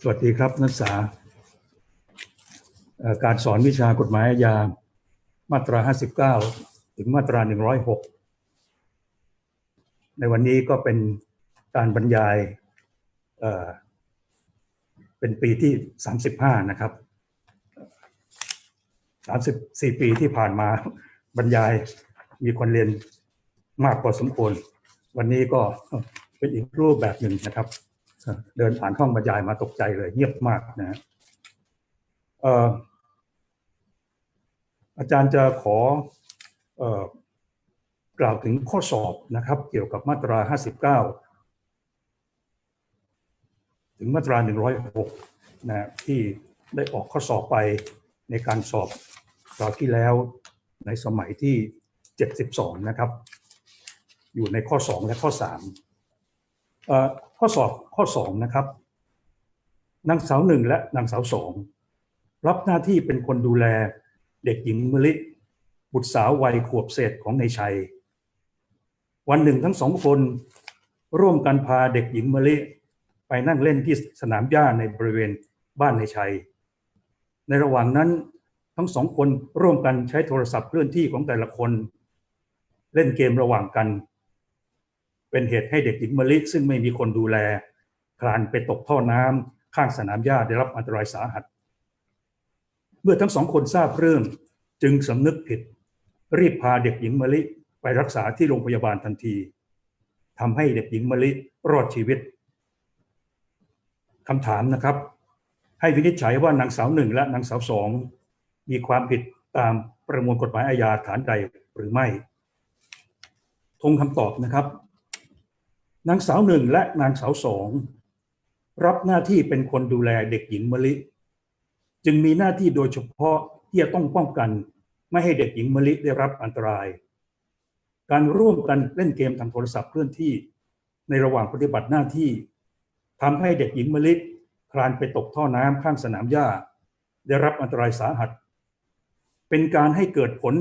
สวัสดีครับนักศึกษา การสอนวิชากฎหมายอาญามาตรา 59 ถึงมาตรา 106 ในวันนี้ก็เป็นการบรรยายเป็นปีที่ 35 นะครับ 34 ปีที่ผ่านมาบรรยายมีคนเรียนมากพอสมควร วันนี้ก็เป็นอีกรูปแบบหนึ่งนะครับ เดินผ่านห้องบรรยายมาตกใจเลย เงียบมากนะฮะเอ่อาจารย์จะขออกล่าวถึงข้อสอบนะครับ เกี่ยวกับมาตรา 59 ถึงมาตรา 106นะที่ได้ออกข้อสอบไปในการสอบคราวที่แล้วในสมัยที่ 72 นะครับ อยู่ในข้อ 2 และข้อ3อ ข้อสอบข้อสองนะครับนางสาวหนึ่งและนางสาวสองรับหน้าที่เป็นคนดูแลเด็กหญิงมลิบุตรสาววัยขวบเศษของนายชัย วันหนึ่งทั้งสองคนร่วมกันพาเด็กหญิงมลิไปนั่งเล่นที่สนามหญ้าในบริเวณบ้านนายชัย ในระหว่างนั้นทั้งสองคนร่วมกันใช้โทรศัพท์เคลื่อนที่ของแต่ละคน เล่นเกมระหว่างกัน เป็นเหตุให้เด็กหญิงมะลิ ซึ่งไม่มีคนดูแลคลานไปตกท่อน้ำข้างสนามหญ้าได้รับอันตรายสาหัส เมื่อทั้งสองคนทราบเรื่องจึงสำนึกผิด รีบพาเด็กหญิงมะลิไปรักษาที่โรงพยาบาลทันทีทำให้เด็กหญิงมะลิรอดชีวิตคำถามนะครับ ให้วินิจฉัยว่านางสาวหนึ่งและนางสาวสองมีความผิดตามประมวลกฎหมายอาญาฐานใดหรือไม่ ทงคำตอบนะครับ นางสาวหนึ่งและนางสาวสองรับหน้าที่เป็นคนดูแลเด็กหญิงมะลิ จึงมีหน้าที่โดยเฉพาะที่จะต้องป้องกัน ไม่ให้เด็กหญิงมะลิได้รับอันตราย การร่วมกันเล่นเกมทางโทรศัพท์เคลื่อนที่ในระหว่างปฏิบัติหน้าที่ทำให้เด็กหญิงมะลิคลานไปตกท่อน้ำข้างสนามหญ้า ได้รับอันตรายสาหัส เป็นการให้เกิดผล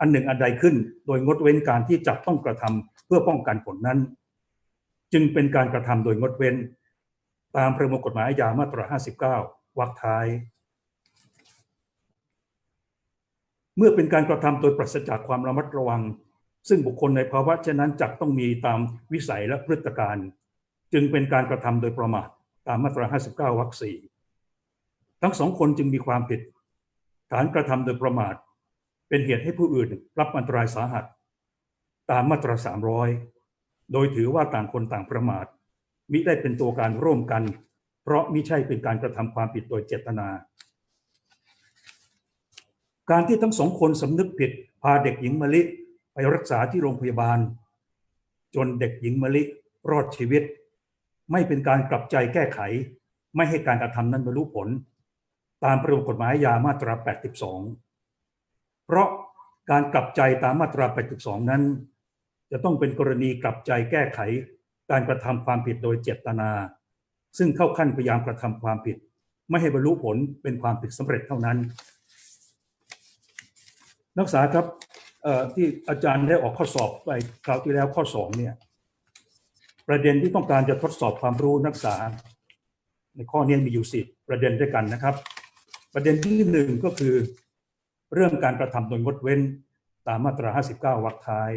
อันหนึ่งอันใดขึ้น โดยงดเว้นการที่จับต้องกระทำเพื่อป้องกันผลนั้น จึงเป็นการกระทำโดยงดเว้น ตามประมวลกฎหมายอาญามาตรา 59 วรรคท้าย เมื่อเป็นการกระทำโดยปราศจากความระมัดระวัง ซึ่งบุคคลในภาวะเช่นนั้นจักต้องมีตามวิสัยและพฤติการ จึงเป็นการกระทำโดยประมาทตามมาตรา 59 วรรคสี่ทั้งสองคนจึงมีความผิด ฐานกระทำโดยประมาท เป็นเหตุให้ผู้อื่นรับอันตรายสาหัส ตามมาตรา 300 โดยถือว่าต่างคนต่างประมาท มิได้เป็นตัวการร่วมกัน เพราะมิใช่เป็นการกระทำความผิดโดยเจตนา การที่ทั้งสองคนสำนึกผิด พาเด็กหญิงมะลิไปรักษาที่โรงพยาบาล จนเด็กหญิงมะลิรอดชีวิต ไม่เป็นการกลับใจแก้ไข ไม่ให้การกระทำนั้นบรรลุผล ตามประมวลกฎหมายอาญามาตรา 82 เพราะการกลับใจตามมาตรา 82 นั้น จะต้องเป็นกรณีกลับใจแก้ไขการกระทำความผิดโดยเจตนา ซึ่งเข้าขั้นพยายามกระทำความผิด ไม่ให้บรรลุผลเป็นความผิดสำเร็จเท่านั้น นักศึกษาครับที่อาจารย์ได้ออกข้อสอบไปคราวที่แล้วข้อสองเนี่ยประเด็นที่ต้องการจะทดสอบความรู้นักศึกษา ในข้อนี้มีอยู่สิบประเด็นด้วยกันนะครับ ประเด็นที่หนึ่งก็คือ เรื่องการกระทำโดยงดเว้นตามมาตรา 59วรรคท้าย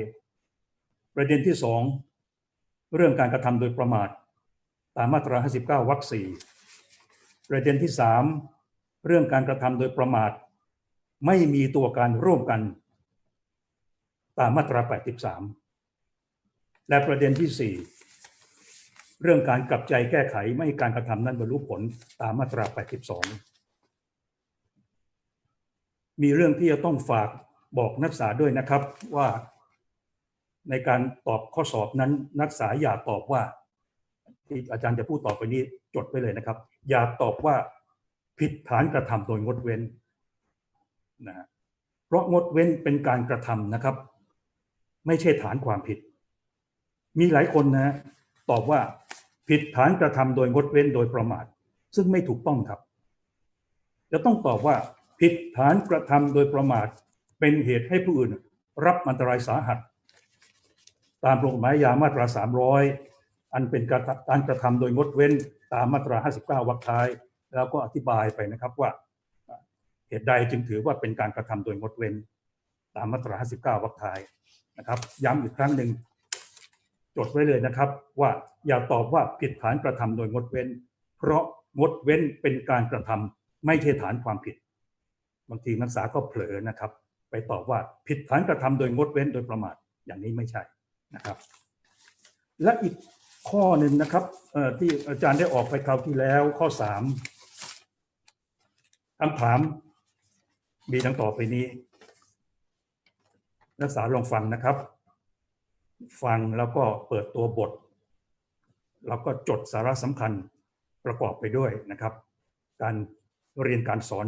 ประเด็นที่สองเรื่องการกระทำโดยประมาท ตามมาตรา 59 วรรคสี่ประเด็นที่สามเรื่องการกระทำโดยประมาท ไม่มีตัวการร่วมกัน ตามมาตรา 83 และประเด็นที่สี่เรื่องการกลับใจแก้ไขไม่ให้การกระทำนั้นบรรลุผลตามมาตรา 82 มีเรื่องที่จะต้องฝากบอกนักศึกษาด้วยนะครับว่า ในการตอบข้อสอบนั้นนักศึกษาอย่าตอบว่าที่อาจารย์จะพูดต่อไปนี้จดไว้เลยนะครับ อย่าตอบว่าผิดฐานกระทำโดยงดเว้นนะฮะเพราะงดเว้นเป็นการกระทำนะครับ ไม่ใช่ฐานความผิด มีหลายคนนะฮะตอบว่าผิดฐานกระทำโดยงดเว้นโดยประมาท ซึ่งไม่ถูกต้องครับ จะต้องตอบว่าผิดฐานกระทำโดยประมาท เป็นเหตุให้ผู้อื่น รับอันตรายสาหัส ตามประมวลกฎหมายอาญามาตราอันเป็นการการกระทำโดยงดเว้นตามมาตรา 59 วรรคท้าย แล้วก็อธิบายไปนะครับว่าเหตุใดจึงถือว่าเป็นการกระทำโดยงดเว้น ตามมาตรา 59 วรรคท้ายนะครับ ย้ำอีกครั้งหนึ่งจดไว้เลยนะครับ ว่าอย่าตอบว่าผิดฐานกระทำโดยงดเว้น เพราะงดเว้นเป็นการกระทำไม่ใช่ฐานความผิด บางทีนักศึกษาก็เผลอนะครับ ไปตอบว่าผิดฐานกระทำโดยงดเว้นโดยประมาทอย่างนี้ไม่ใช่ นะครับ และอีกข้อหนึ่งนะครับที่อาจารย์ได้ออกไปคราวที่แล้วข้อสามคำถามมีดังต่อไปนี้ นักศึกษาลองฟังนะครับ ฟังแล้วก็เปิดตัวบท แล้วก็จดสาระสำคัญประกอบไปด้วยนะครับ การเรียนการสอน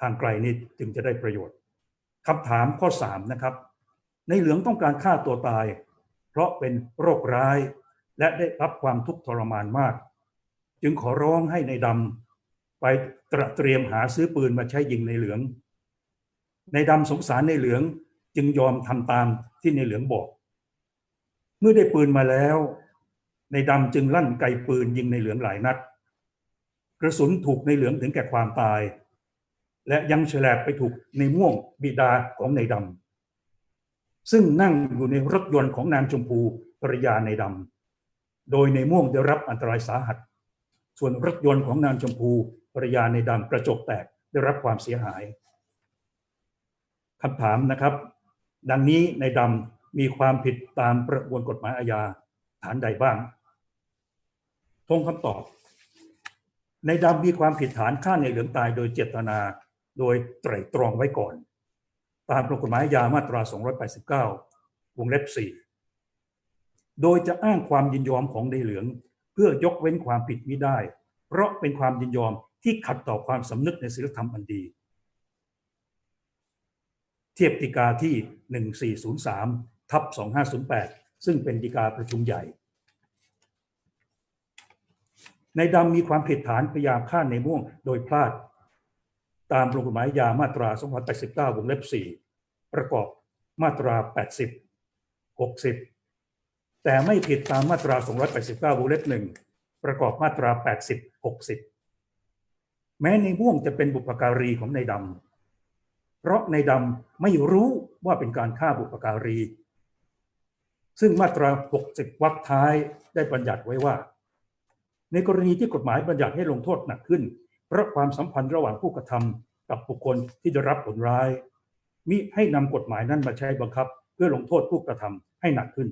ทางไกลนี้จึงจะได้ประโยชน์คำถามข้อ 3 นะครับ ในเหลืองต้องการฆ่าตัวตาย เพราะเป็นโรคร้าย และได้รับความทุกข์ทรมานมาก จึงขอร้องให้ในดำไปตระเตรียมหาซื้อปืนมาใช้ยิงในเหลือง ในดำสงสารในเหลืองจึงยอมทำตามที่ในเหลืองบอก เมื่อได้ปืนมาแล้ว ในดำจึงลั่นไกปืนยิงในเหลืองหลายนัด กระสุนถูกในเหลืองถึงแก่ความตาย และยังฉลบไปถูกในม่วงบิดาของในดำ ซึ่งนั่งอยู่ในรถยนต์ของนางชมพูภรรยาในดำโดยในม่วงได้รับอันตรายสาหัส ส่วนรถยนต์ของนางชมพูภรรยาในดำกระจกแตกได้รับความเสียหายคำถามนะครับ ดังนี้ในดำมีความผิดตามประมวลกฎหมายอาญาฐานใดบ้าง ทงคำตอบ ในดำมีความผิดฐานฆ่าในเหลืองตายโดยเจตนา โดยไตร่ตรองไว้ก่อน ตามประมวลกฎหมายอาญามาตรา 289 วงเล็บ 4 โดยจะอ้างความยินยอมของในเหลือง เพื่อยกเว้นความผิดมิได้ เพราะเป็นความยินยอมที่ขัดต่อความสำนึกในศีลธรรมอันดี เทียบฎีกาที่ 1403 ทับ 2508 ซึ่งเป็นฎีกาประชุมใหญ่ในดำมีความผิดฐานพยายามฆ่าในม่วงโดยพลาด ตามประมวลกฎหมายยามาตรา289 วงเล็บ 4 ประกอบมาตรา 80 60 แต่ไม่ผิดตามมาตรา 289 วงเล็บ 1 ประกอบมาตรา 80 60 แม้ในม่วงจะเป็นบุปการีของในดำ เพราะในดำไม่รู้ว่าเป็นการฆ่าบุปการี ซึ่งมาตรา 60 วรรคท้ายได้บัญญัติไว้ว่า ในกรณีที่กฎหมายบัญญัติให้ลงโทษหนักขึ้น เพราะความสัมพันธ์ระหว่างผู้กระทำกับบุคคลที่ได้รับผลร้าย มิให้นำกฎหมายนั้นมาใช้บังคับ เพื่อลงโทษผู้กระทำให้หนักขึ้น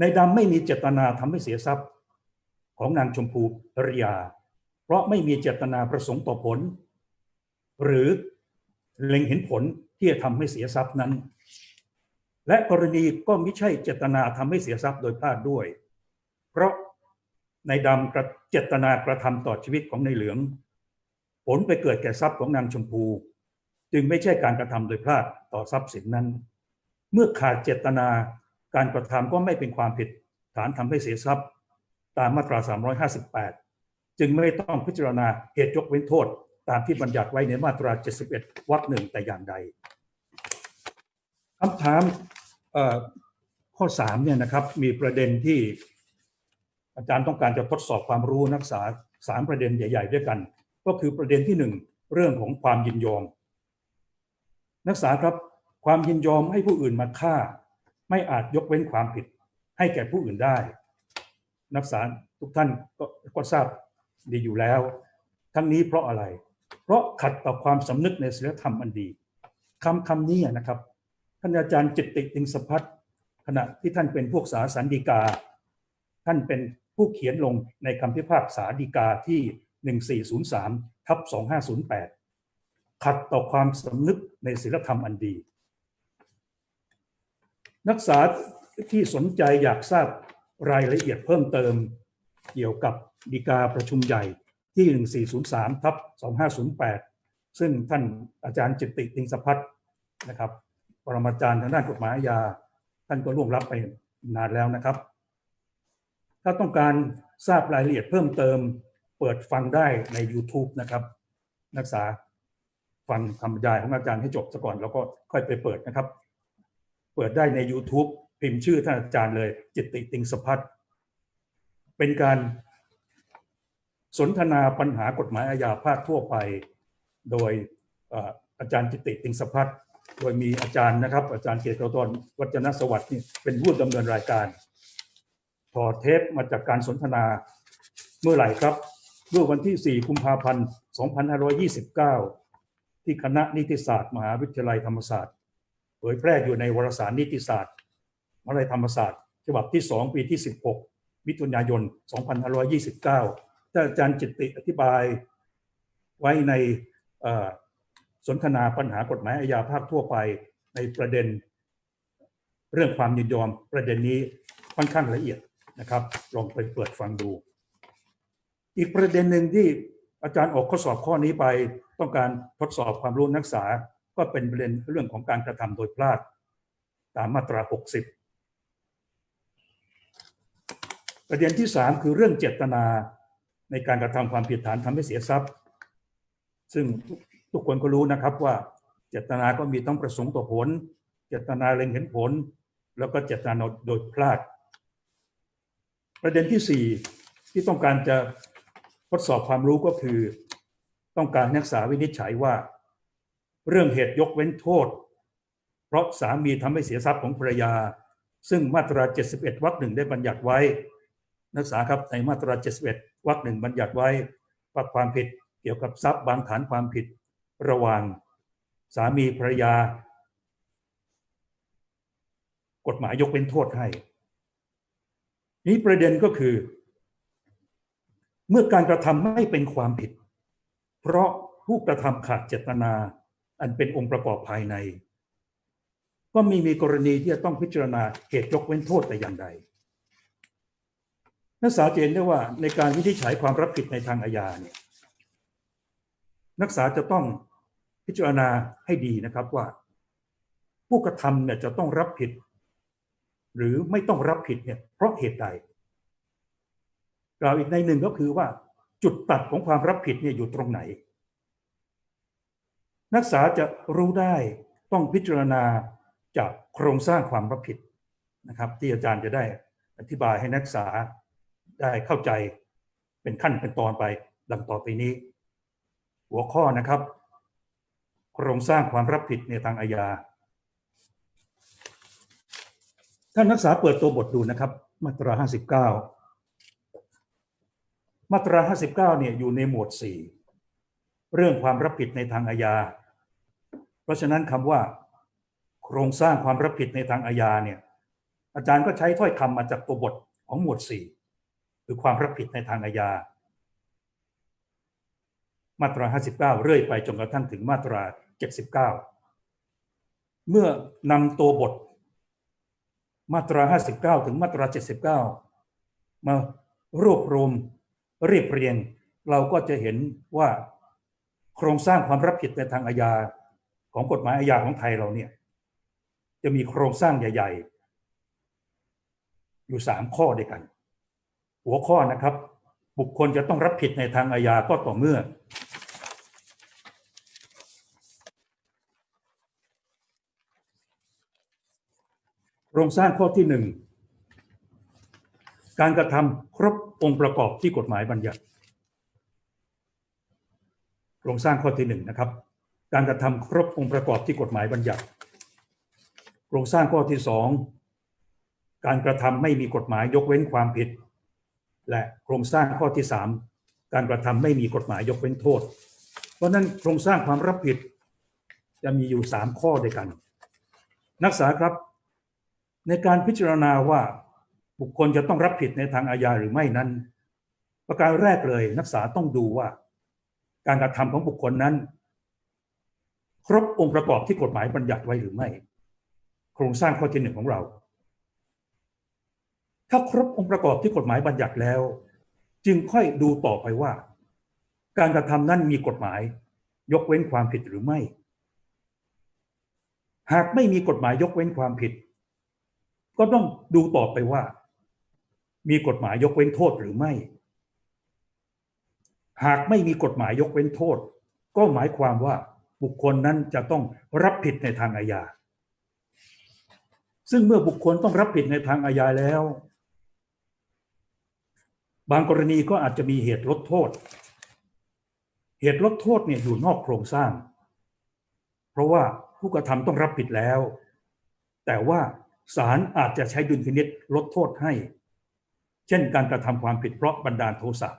ในดำไม่มีเจตนาทำให้เสียทรัพย์ ของนางชมพูภริยา เพราะไม่มีเจตนาประสงค์ต่อผล หรือเล็งเห็นผลที่จะทำให้เสียทรัพย์นั้น และกรณีก็ไม่ใช่เจตนาทำให้เสียทรัพย์โดยพลาดด้วย เพราะ ในดำกระเจตนากระทำต่อชีวิตของในเหลือง ผลไปเกิดแก่ทรัพย์ของนางชมพู จึงไม่ใช่การกระทำโดยพลาดต่อทรัพย์สินนั้น เมื่อขาดเจตนาการกระทำก็ไม่เป็นความผิดฐานทำให้เสียทรัพย์ ตามมาตรา 358 จึงไม่ต้องพิจารณาเหตุยกเว้นโทษ ตามที่บัญญัติไว้ในมาตรา 71วรรคหนึ่งแต่อย่างใดคำถามเอ่อข้อ3เนี่ยนะครับมีประเด็นที่ อาจารย์ต้องการจะทดสอบความรู้นักศึกษาสามประเด็นใหญ่ ๆ ด้วยกัน ก็คือประเด็นที่หนึ่งเรื่องของความยินยอม นักศึกษาครับความยินยอมให้ผู้อื่นมาฆ่า ไม่อาจยกเว้นความผิด ให้แก่ผู้อื่นได้ นักศึกษาทุกท่านก็ก็ทราบดีอยู่แล้ว ทั้งนี้เพราะอะไร เพราะขัดต่อความสำนึกในศีลธรรมอันดีคำคำนี้นะครับท่านอาจารย์จิตติอิงสพัฒน์ขณะที่ท่านเป็นพวกษาสันดีกา ท่านเป็น ผู้เขียนลงในคำพิพากษาดีกาที่ 1403ทับ2508 ขัดต่อความสำนึกในศีลธรรมอันดี นักศึกษาที่สนใจอยากทราบรายละเอียดเพิ่มเติม เกี่ยวกับดีกาประชุมใหญ่ที่ 1403ทับ2508 ซึ่งท่านอาจารย์จิตติอิงสพัฒน์นะครับ ปรมาจารย์ทางด้านกฎหมายอาญา ท่านก็ล่วงลับไปนานแล้วนะครับ ถ้าต้องการทราบรายละเอียดเพิ่มเติม เปิดฟังได้ใน YouTube นะครับ นักศึกษาฟังคำบรรยายของอาจารย์ให้จบซะก่อน แล้วก็ค่อยไปเปิดนะครับ เปิดได้ใน YouTube พิมพ์ชื่อท่านอาจารย์เลย จิตติติงสพัฒเป็นการสนทนาปัญหากฎหมายอาญาภาคทั่วไป โดยอาจารย์จิตติติงสพัฒโดยมีอาจารย์นะครับ อาจารย์เกียรติกรวัฒนสวัสดิ์นี่เป็นผู้ดำเนินรายการ ถอดเทปมาจากการสนทนาเมื่อไหร่ครับเมื่อวันที่ 4 กุมภาพันธ์ 2529 ที่คณะนิติศาสตร์ มหาวิทยาลัยธรรมศาสตร์ เผยแพร่อยู่ในวารสารนิติศาสตร์มหาวิทยาลัยธรรมศาสตร์ ฉบับที่ 2 ปีที่ 16 มิถุนายน 2529ท่านอาจารย์จิตติอธิบายไว้ในสนทนาปัญหากฎหมายอาญาภาคทั่วไปในประเด็น เรื่องความยินยอมประเด็นนี้ค่อนข้างละเอียด นะครับ ลองไปเปิดฟังดู อีกประเด็นหนึ่งที่อาจารย์ออกข้อสอบข้อนี้ไป ต้องการทดสอบความรู้นักศึกษา ก็เป็นประเด็นเรื่องของการกระทำโดยพลาด ตามมาตรา 60 ประเด็นที่ 3 คือเรื่องเจตนาในการกระทำความผิดฐานทำให้เสียทรัพย์ ซึ่งทุกคนก็รู้นะครับว่าเจตนาก็มีต้องประสงค์ต่อผล เจตนาเล็งเห็นผล แล้วก็เจตนาโดยพลาด ประเด็นที่ 4 ที่ต้องการจะทดสอบความรู้ก็คือ ต้องการนักศึกษาวินิจฉัยว่า เรื่องเหตุยกเว้นโทษ เพราะสามีทำให้เสียทรัพย์ของภรรยา ซึ่งมาตรา 71 วรรคหนึ่งได้บัญญัติไว้ นักศึกษาครับในมาตรา 71 วรรคหนึ่งบัญญัติไว้ว่าความผิดเกี่ยวกับทรัพย์บางฐานความผิดระหว่างสามีภรรยา กฎหมายยกเว้นโทษให้ นี้ประเด็นก็คือ เมื่อการกระทำไม่เป็นความผิด เพราะผู้กระทำขาดเจตนา อันเป็นองค์ประกอบภายใน ก็ม่มีกรณีที่จะต้องพิจารณาเหตุยกเว้นโทษแต่อย่างใดนักศึกษาเห็นได้ว่าในการวินิจฉัยความรับผิดในทางอาญาเนี่ยนักศึกษาจะต้องพิจารณาให้ดีนะครับว่า ผู้กระทำเนี่ยจะต้องรับผิด หรือไม่ต้องรับผิดเนี่ยเพราะเหตุใดกล่าวอีกในหนึ่งก็คือว่าจุดตัดของความรับผิดเนี่ยอยู่ตรงไหน นักศึกษาจะรู้ได้ต้องพิจารณาจากโครงสร้างความรับผิดนะครับ ที่อาจารย์จะได้อธิบายให้นักศึกษาได้เข้าใจเป็นขั้นเป็นตอนไปดังต่อไปนี้ หัวข้อนะครับ โครงสร้างความรับผิดในทางอาญา ท่านนักศึกษาเปิดตัวบทดูนะครับ มาตรา59มาตรา59เนี่ยอยู่ในหมวด4เรื่องความรับผิดในทางอาญา เพราะฉะนั้นคำว่า โครงสร้างความรับผิดในทางอาญาเนี่ย อาจารย์ก็ใช้ถ้อยคำมาจากตัวบทของหมวด4คือความรับผิดในทางอาญา มาตรา59เรื่อยไปจนกระทั่งถึงมาตรา79เมื่อนำตัวบท มาตรา 59 ถึงมาตรา 79 มารวบรวมเรียบเรียง เราก็จะเห็นว่าโครงสร้างความรับผิดในทางอาญาของกฎหมายอาญาของไทยเราเนี่ยจะมีโครงสร้างใหญ่ ๆ อยู่สามข้อด้วยกัน หัวข้อนะครับ บุคคลจะต้องรับผิดในทางอาญาก็ต่อเมื่อ โครงสร้างข้อที่หนึ่งการกระทำครบองค์ประกอบที่กฎหมายบัญญัติโครงสร้างข้อที่หนึ่งนะครับ การกระทำครบองค์ประกอบที่กฎหมายบัญญัติโครงสร้างข้อที่สองการกระทำไม่มีกฎหมายยกเว้นความผิด และโครงสร้างข้อที่สามการกระทำไม่มีกฎหมายยกเว้นโทษ เพราะนั้นโครงสร้างความรับผิด จะมีอยู่สามข้อด้วยกัน นักศึกษาครับ ในการพิจารณาว่าบุคคลจะต้องรับผิดในทางอาญาหรือไม่นั้น ประการแรกเลยนักศึกษาต้องดูว่า การกระทำของบุคคลนั้น ครบองค์ประกอบที่กฎหมายบัญญัติไว้หรือไม่ โครงสร้างข้อที่หนึ่งของเรา ถ้าครบองค์ประกอบที่กฎหมายบัญญัติแล้ว จึงค่อยดูต่อไปว่า การกระทำนั้นมีกฎหมายยกเว้นความผิดหรือไม่ หากไม่มีกฎหมายยกเว้นความผิด ก็ต้องดูต่อไปว่า มีกฎหมายยกเว้นโทษหรือไม่ หากไม่มีกฎหมายยกเว้นโทษ ก็หมายความว่าบุคคลนั้นจะต้องรับผิดในทางอาญา ซึ่งเมื่อบุคคลต้องรับผิดในทางอาญาแล้ว บางกรณีก็อาจจะมีเหตุลดโทษ เหตุลดโทษเนี่ยอยู่นอกโครงสร้าง เพราะว่าผู้กระทำต้องรับผิดแล้ว แต่ว่า ศาลอาจจะใช้ดุลพินิษลดโทษให้ เช่นการกระทำความผิดเพราะบันดาลโทสะ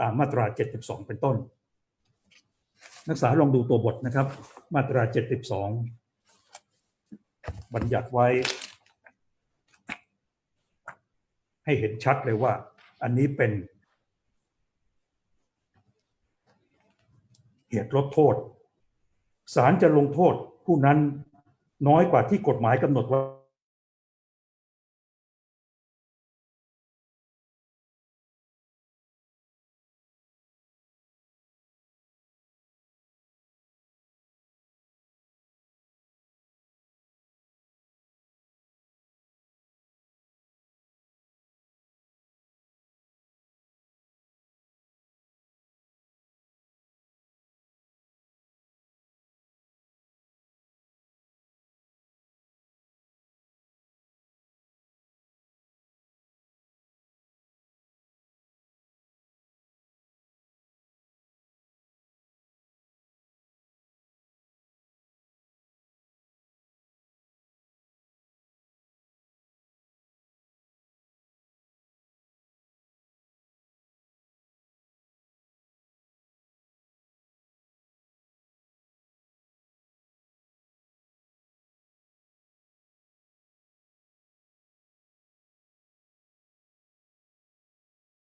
ตามมาตรา 72 เป็นต้น นักศึกษาลองดูตัวบทนะครับ มาตรา 72 บัญญัติไว้ ให้เห็นชัดเลยว่า อันนี้เป็น เหตุลดโทษศาลจะลงโทษผู้นั้นน้อยกว่าที่กฎหมายกำหนดไว้